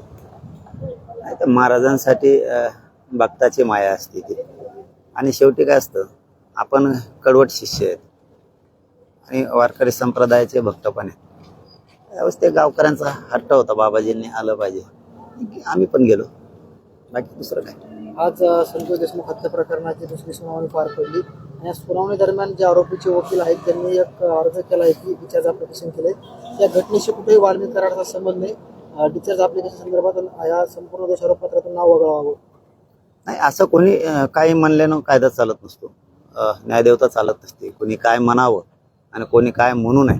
तर महाराजांसाठी भक्ताची माया असते ती. आणि शेवटी काय असतं आपण कडवट शिष्य आहेत. आणि वारकरी संप्रदायाचे भक्त पण आहेत. त्यावेळेस ते गावकऱ्यांचा हट्ट होता बाबाजींनी आलं पाहिजे. आम्ही पण गेलो. बाकी दुसरं काय? आज अ, संतोष देशमुख हत्या प्रकरणाची दुसरी सुनावणी पार पडली. आणि या सुनावणी दरम्यान जे आरोपीचे वकील आहेत त्यांनी एक अर्ज केला आहे की विचारचा प्रदर्शन केलंय. या घटनेशी कुठेही वाल्मिक कराराचा संबंध नाही. टीचर्स ऍप्लिकेशन संदर्भात या संपूर्ण दोषारोपपत्रातून नाव वगळावं. नाही असं कोणी काही म्हणल्यानं कायदा चालत नसतो. न्यायदेवता चालत नसते. कोणी काय म्हणावं आणि कोणी काय म्हणू नये.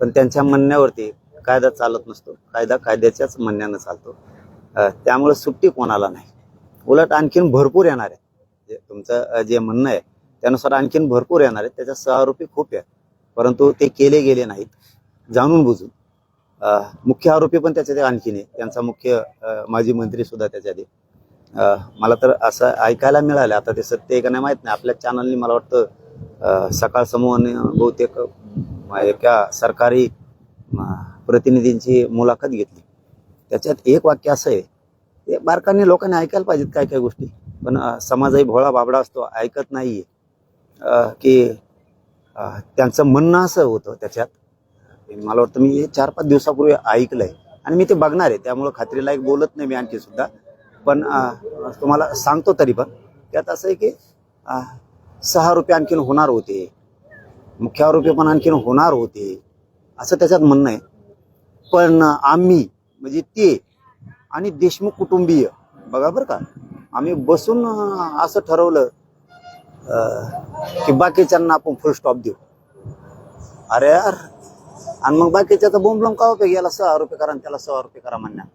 पण त्यांच्या म्हणण्यावरती कायदा चालत नसतो. कायदा कायद्याच्याच म्हणण्यानं चालतो. त्यामुळे सुट्टी कोणाला नाही. उलट आणखीन भरपूर येणार आहे. जे तुमचं जे म्हणणं आहे त्यानुसार आणखीन भरपूर येणार आहेत त्याच्या सहारूपी खूप आहेत परंतु ते केले गेले नाहीत. जाणून बुजून. मुख्य आरोपी पण त्याच्यात आणखीन आहे त्यांचा मुख्य माजी मंत्री सुद्धा त्याच्यात आहे. मला तर असं ऐकायला मिळालं. आता ते सत्य आहे का नाही माहीत नाही. आपल्या चॅनलनी मला वाटतं सकाळ समूहाने बहुतेक एका सरकारी प्रतिनिधींची मुलाखत घेतली. त्याच्यात एक वाक्य असं आहे. ते बारकाने लोकांनी ऐकायला पाहिजेत काय काय गोष्टी. पण समाजही भोळा बाबडा असतो ऐकत नाही आहे की त्यांचं म्हणणं असं होतं त्याच्यात मला वाटतं मी हे चार पाच दिवसापूर्वी ऐकलंय. आणि मी ते बघणार आहे. त्यामुळं खात्रीलायक बोलत नाही मी आणखी सुद्धा. पण तुम्हाला सांगतो तरी पण त्यात असं आहे की सहा रुपये आणखीन होणार होते. मुख्य आरोपी पण आणखीन होणार होते. असं त्याच्यात म्हणणं आहे. पण आम्ही म्हणजे ते आणि देशमुख कुटुंबीय बघा बरं का आम्ही बसून असं ठरवलं की बाकीच्यांना आपण फुल स्टॉप देऊ. अरे यार आणि मग बाकीच्या तर बोंबलम का उपयोग? याला सहा रुपये करा त्याला सहा रुपये करा म्हणणार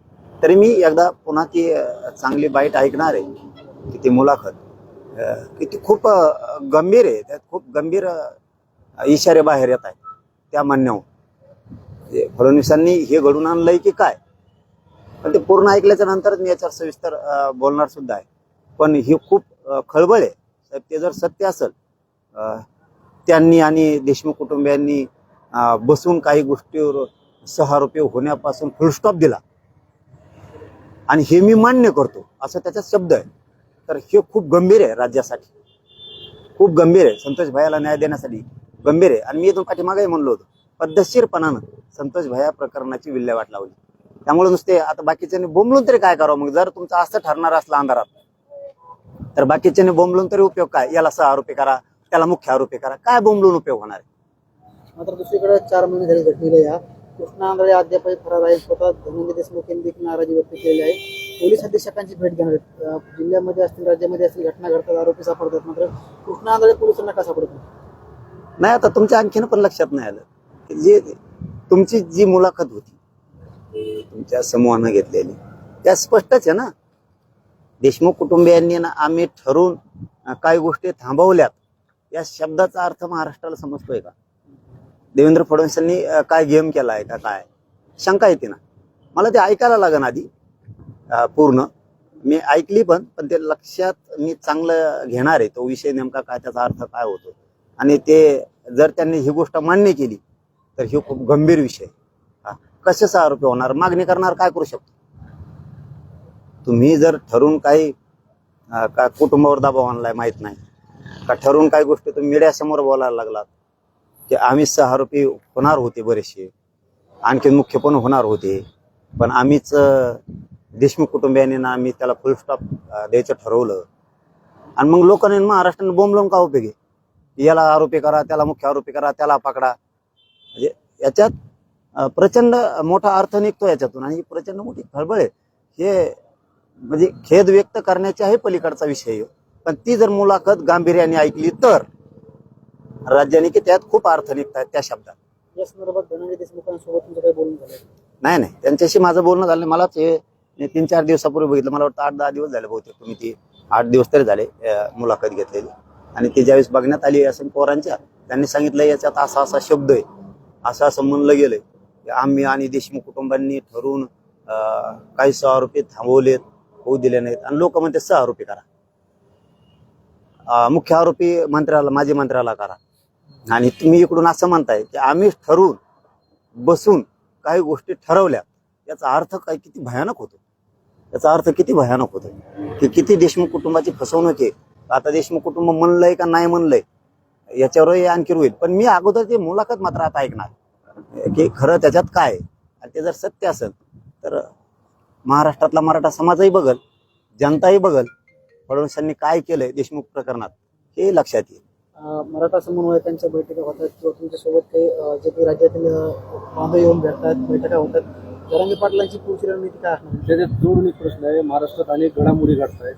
तरी मी एकदा पुन्हा ती चांगली बाईट ऐकणार आहे की ती मुलाखत की ती खूप गंभीर आहे. त्यात खूप गंभीर इशारे बाहेर येत आहेत. त्या म्हणण्यावर म्हणजे फडणवीसांनी हे घडून आणलंय की काय? पण ते पूर्ण ऐकल्याच्या नंतरच मी याच्यावर सविस्तर बोलणार सुद्धा आहे. पण ही खूप खळबळ आहे. साहेब ते जर सत्य असेल त्यांनी आणि देशमुख कुटुंबियांनी बसून काही गोष्टीवर सहारोपी होण्यापासून फुलस्टॉप दिला. आणि हे मी मान्य करतो असं त्याचा शब्द आहे. तर हे खूप गंभीर आहे राज्यासाठी. खूप गंभीर आहे. संतोष भायाला न्याय देण्यासाठी गंभीर आहे. आणि मी इथून पाठीमागे म्हणलो होतो पद्धतशीरपणानं संतोष भाया प्रकरणाची विल्हेवाट लावली. त्यामुळे नुसते आता बाकीच्यांनी बोंबलून तरी काय करावं? मग जर तुमचं असं ठरणार असलं अंधारात तर बाकीच्यांनी बोंबलून तरी उपयोग काय? याला सहा आरोपी करा त्याला मुख्य आरोपी करा. काय बोंबलून उपयोग होणार आहे? मात्र दुसरीकडे चार महिने झाले घटनेला या. कृष्णा आंधळे अद्यापही फरार आहे स्वतः धनंजय देशमुख यांनी देखील नाराजी व्यक्त केलेली आहे. पोलीस अधीक्षकांची भेट घेणार आहेत. जिल्ह्यामध्ये असतील राज्यामध्ये असतील घटना घडतात आरोपी सापडतात. मात्र कृष्णा आंधळे पोलिसांना का सापडत नाही? नाही आता तुमच्या आणखीन पण लक्षात नाही आलं. की जे तुमची जी मुलाखत होती तुमच्या समूहानं घेतलेली. त्या स्पष्टच आहे ना? देशमुख कुटुंबियांनी ना आम्ही ठरवून काही गोष्टी थांबवल्यात. या शब्दाचा अर्थ महाराष्ट्राला समजतोय का? देवेंद्र फडणवीसांनी काय गेम केला आहे का काय? शंका येते ना. मला ते ऐकायला लागेल आधी पूर्ण. मी ऐकली पण पण ते लक्षात मी चांगलं घेणार आहे. तो विषय नेमका काय त्याचा अर्थ काय होतो? आणि ते जर त्यांनी ही गोष्ट मान्य केली तर ही खूप गंभीर विषय हा. कशाचा आरोपी होणार? मागणी करणार काय करू शकतो? तुम्ही जर ठरून काही का कुटुंबावर दबाव आणलाय माहीत नाही का ठरून काही गोष्टी तुम्ही मीडियासमोर बोलायला लागलात ते आम्ही सहा आरोपी होणार होते बरेचसे. आणखीन मुख्य पण होणार होते. पण आम्हीच देशमुख कुटुंबियांनी ना आम्ही त्याला फुल स्टॉप द्यायचं ठरवलं. आणि मग लोकांनी महाराष्ट्राने बोंबलून का उपयोगी याला आरोपी करा त्याला मुख्य आरोपी करा त्याला पकडा. म्हणजे याच्यात प्रचंड मोठा अर्थ निघतो याच्यातून. आणि ही प्रचंड मोठी खळबळ आहे. हे म्हणजे खेद व्यक्त करण्याच्या आहे पलीकडचा विषय पण ती जर मुलाखत गांभीर्याने ऐकली तर राज्याने की त्यात खूप अर्थ निघतात त्या शब्दात. या संदर्भात धनंजय देशमुखांसोबत तुमचं काही बोलणं झालं? नाही नाही. त्यांच्याशी माझं बोलणं झालं नाही. मलाच हे मी तीन चार दिवसापूर्वी बघितलं. मला वाटतं आठ दहा दिवस झाले बहुतेक तुम्ही ती आठ दिवस तरी झाले मुलाखत घेतलेली. आणि ती ज्यावेळेस बघण्यात आली असेल पोरांच्या त्यांनी सांगितलं याच्यात असा असा शब्द आहे. असं असं म्हणलं गेलंय. की आम्ही आणि देशमुख कुटुंबांनी ठरवून काही सहा रुपये थांबवलेत होऊ दिले नाहीत. आणि लोक म्हणते सहा रुपये करा. मुख्य आरोपी मंत्र्याला माजी मंत्र्याला करा. आणि तुम्ही इकडून असं म्हणताय की आम्ही ठरवून बसून काही गोष्टी ठरवल्या याचा अर्थ काय किती भयानक होतो? याचा अर्थ किती भयानक होतो? की किती देशमुख कुटुंबाची फसवणूक आहे? आता देशमुख कुटुंब म्हणलंय का नाही म्हणलंय? याच्यावरही आणखी होईल. पण मी अगोदर ते मुलाखत मात्र आता ऐकणार. की खरं त्याच्यात काय? आहे. आणि ते जर सत्य असेल तर महाराष्ट्रातला मराठा समाजही बघल जनताही बघल फडणवीसांनी काय केलंय देशमुख प्रकरणात हे लक्षात येईल. मराठा समन्वयकांच्या बैठका होतात किंवा तुमच्यासोबत काही जे काही राज्यातील बांधव येऊन भेटतात बैठका होतात. जरांगे पाटलांची पुढची रणनीती काय असणार? त्याच्यात जोडून एक प्रश्न आहे. महाराष्ट्रात अनेक घडामोडी घडत आहेत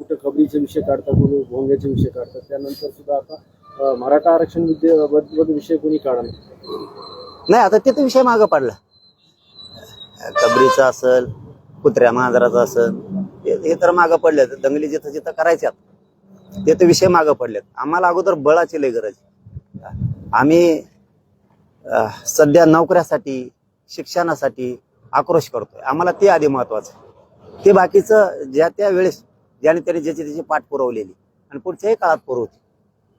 कुठं कबड्डीचे विषय काढतात कोणी भोंग्याचे विषय काढतात. त्यानंतर सुद्धा आता मराठा आरक्षण विद्ये बद्दल विषय कोणी काढा नाही आता ते तर विषय मागं पडला. कबरीचा असेल कुत्र्या मांजराचा असेल हे हे तर मागं पडले. दंगली जिथं जिथं करायच्यात ते तर विषय मागं पडलेत. आम्हाला अगोदर बळाची लय गरज आम्ही सध्या नोकऱ्यासाठी शिक्षणासाठी आक्रोश करतोय. आम्हाला ते आधी महत्वाचं ते बाकीचं ज्या त्या वेळेस ज्याने त्याने ज्याची त्याची पाठ पुरवलेली आणि पुढच्याही काळात पुरवते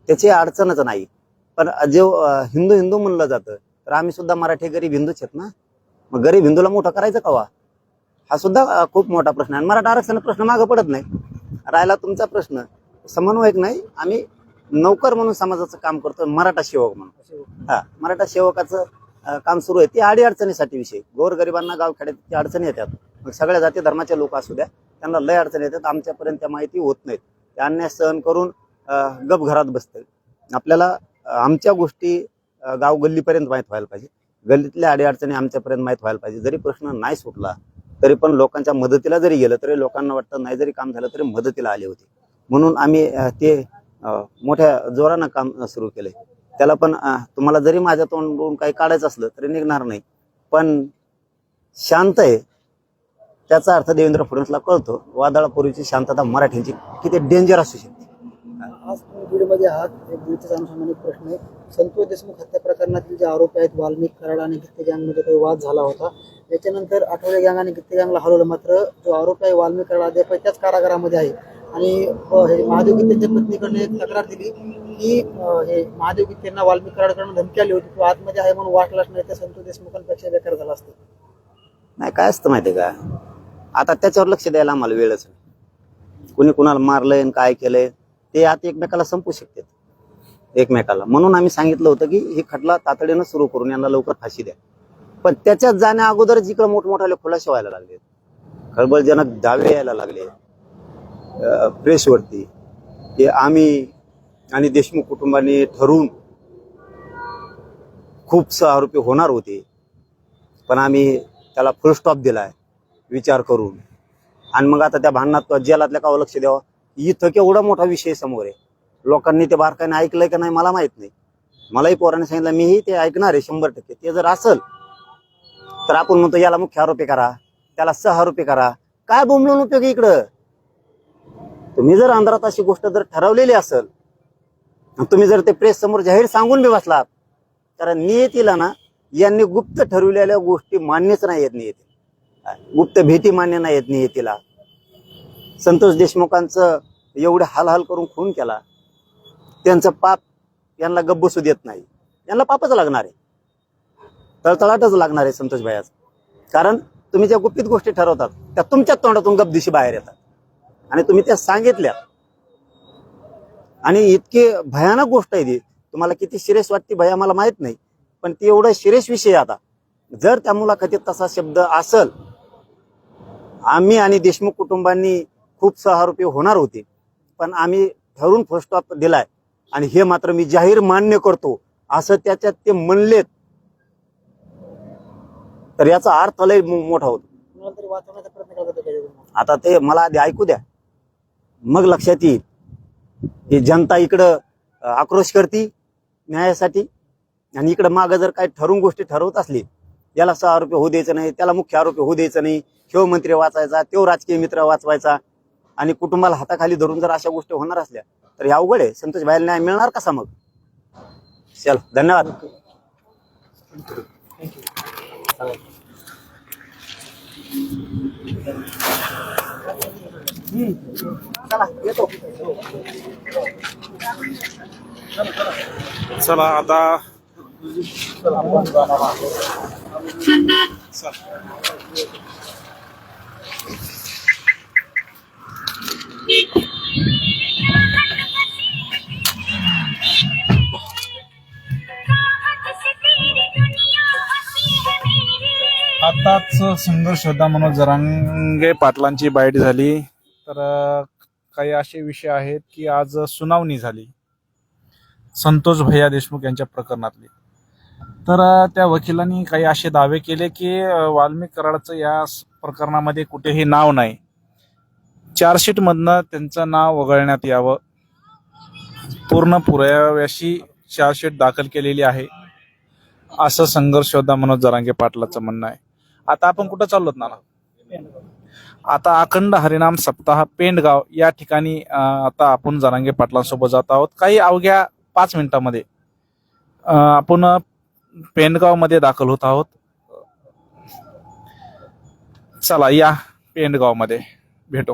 त्याची अडचणच नाही. पण जे हिंदू हिंदू म्हणलं जातं तर आम्ही सुद्धा मराठी गरीब हिंदूच आहेत ना? मग गरीब हिंदूला मोठं करायचं कवा? हा सुद्धा खूप मोठा प्रश्न आहे. मराठा आरक्षण प्रश्न मागं पडत नाही. राहिला तुमचा प्रश्न. समन्वयक नाही आम्ही नौकर म्हणून समाजाचं काम करतो मराठा सेवक म्हणून. हा मराठा सेवकाचं काम सुरू आहे ते अडी अडचणीसाठी विषय. गोरगरिबांना गावखेड्यात ते अडचणी येतात. मग सगळ्या जाती धर्माचे लोक असू द्या त्यांना लय अडचणी येतात आमच्यापर्यंत त्या माहिती होत नाहीत. ते अन्याय सहन करून गप घरात बसते आपल्याला आमच्या गोष्टी गाव गल्लीपर्यंत माहीत व्हायला पाहिजे. गल्लीतल्या अडी अडचणी आमच्यापर्यंत माहीत व्हायला पाहिजे. जरी प्रश्न नाही सुटला तरी पण लोकांच्या मदतीला जरी गेलं तरी लोकांना वाटतं नाही जरी काम झालं तरी मदतीला आले होते. म्हणून आम्ही ते मोठ्या जोरानं काम सुरू केले त्याला पण तुम्हाला जरी माझ्या तोंडून काही काढायचं असलं तरी निघणार नाही. पण शांत आहे. त्याचा अर्थ देवेंद्र फडणवीसला कळतो वादळापूर्वीची शांतता मराठींची किती डेंजर असू शकते. आज तुम्ही आहात एक बीडचाच अनुषंगाने एक प्रश्न आहे. संतोष देशमुख हत्या प्रकरणातील जे आरोपी आहेत वाल्मिक कराड आणि गित्ते गँगमध्ये काही वाद झाला होता. याच्यानंतर आठवले गँग आणि गित्ते गँगला हलवलं मात्र जो आरोपी आहे वाल्मिक कराड अद्याप त्याच कारागारामध्ये आहे. आणि हे महादेव त्यांच्या पत्नीकडनं एक तक्रार दिली की हे महादेव गित्तेंना वाल्मिक धमकी आली होती. तो आतमध्ये आहे म्हणून वाटलाच नाही तर संतोष देशमुखांपेक्षा बेकार झाला असतं. नाही काय असतं माहिती का? आता त्याच्यावर लक्ष द्यायला आम्हाला वेळच नाही. कुणी कुणाला मारलंय आणि काय केलंय ते आता एकमेकाला संपू शकतात. एकमेकाला. म्हणून आम्ही सांगितलं होतं की ही खटला तातडीनं सुरू करून यांना लवकर फाशी द्या. पण त्याच्यात जाण्या अगोदर जिकडे मोठमोठाले खुलासे व्हायला लागले. खळबळजनक दावे यायला लागले. प्रेसवरती की आम्ही आणि देशमुख कुटुंबाने ठरवून खूप आरोपी होणार होते. पण आम्ही त्याला फुल स्टॉप दिलाय विचार करून. आणि मग आता त्या भांडणात जेलातल्या कावं लक्ष द्यावं. इथं केवढा मोठा विषय समोर आहे. लोकांनी ते बारकाईने ऐकलंय का नाही मला माहीत नाही. मलाही पोराने सांगितलं मीही ते ऐकणार आहे शंभर टक्के. ते जर असल तर आपण म्हणतो याला मुख्य आरोपी करा. त्याला सह आरोपी करा. काय बोंबलून उपयोग इकडं? तुम्ही जर अंधारात अशी गोष्ट जर ठरवलेली असेल तुम्ही जर ते प्रेस समोर जाहीर सांगून बी बसलात कारण नियतीला ना यांनी गुप्त ठरवलेल्या गोष्टी मान्यच नाही येत नियती गुप्त भेटी मान्य नाही येत नियतीला संतोष देशमुखांचं एवढे हालहाल करून खून केला त्यांचं पाप यांना गब्बसू देत नाही. यांना पापच लागणार आहे. तळतळाटच लागणार आहे संतोष भाईच कारण तुम्ही ज्या गुपित गोष्टी ठरवतात त्या तुमच्याच तोंडातून गपदिशी बाहेर येतात. आणि तुम्ही त्या सांगितल्या. आणि इतकी भयानक गोष्ट आहे ती. तुम्हाला किती सिरियस वाटते भया मला माहीत नाही. पण ती एवढा सिरियस विषय आता. जर त्या मुलाखतीत तसा शब्द असल आम्ही आणि देशमुख कुटुंबांनी खूप सहारोपी होणार होते. पण आम्ही फर्स्ट स्टॉप दिलाय. आणि हे मात्र मी जाहीर मान्य करतो. असं त्याच्यात ते म्हणलेत. तर याचा अर्थ लय मोठा होतो. आता ते मला आधी ऐकू द्या. मग लक्षात येईल. की जनता इकडं आक्रोश करती न्यायासाठी आणि इकडं मागं जर काही ठरवून गोष्टी ठरवत असली याला सहा आरोपी होऊ द्यायचं नाही त्याला मुख्य आरोपी होऊ द्यायचं नाही ह्यो मंत्री वाचायचा तो राजकीय मित्र वाचवायचा आणि कुटुंबाला हाताखाली धरून जर अशा गोष्टी होणार असल्या तर हे अवघड आहे. संतोष भाईला न्याय मिळणार कसा मग? चल धन्यवाद. चला चला आता आताच संघर्ष होता म्हणून जरांगे पाटलांची बाईट झाली. तर काही असे विषय आहेत की आज सुनावणी झाली. संतोष भैया देशमुख यांच्या प्रकरणातली. तर त्या वकिलांनी काही असे दावे केले की वाल्मिक कराडचं या प्रकरणामध्ये कुठेही नाव नाही. चार्जशीटमधनं त्यांचं नाव वगळण्यात यावं. पूर्ण पुराव्याशी चार्जशीट दाखल केलेली आहे. असं संघर्ष होता मनोज जरांगे पाटलाचं म्हणणं आहे. आता आपण कुठं चाललोत ना आता अखंड हरिनाम सप्ताह पेंडगाव या ठिकाणी आता आपण जरांगे पाटलांसोबत जात आहोत. काही अवघ्या पाच मिनिटामध्ये आपण पेंडगावमध्ये दाखल होत आहोत. चला या पेंडगावमध्ये भेटू.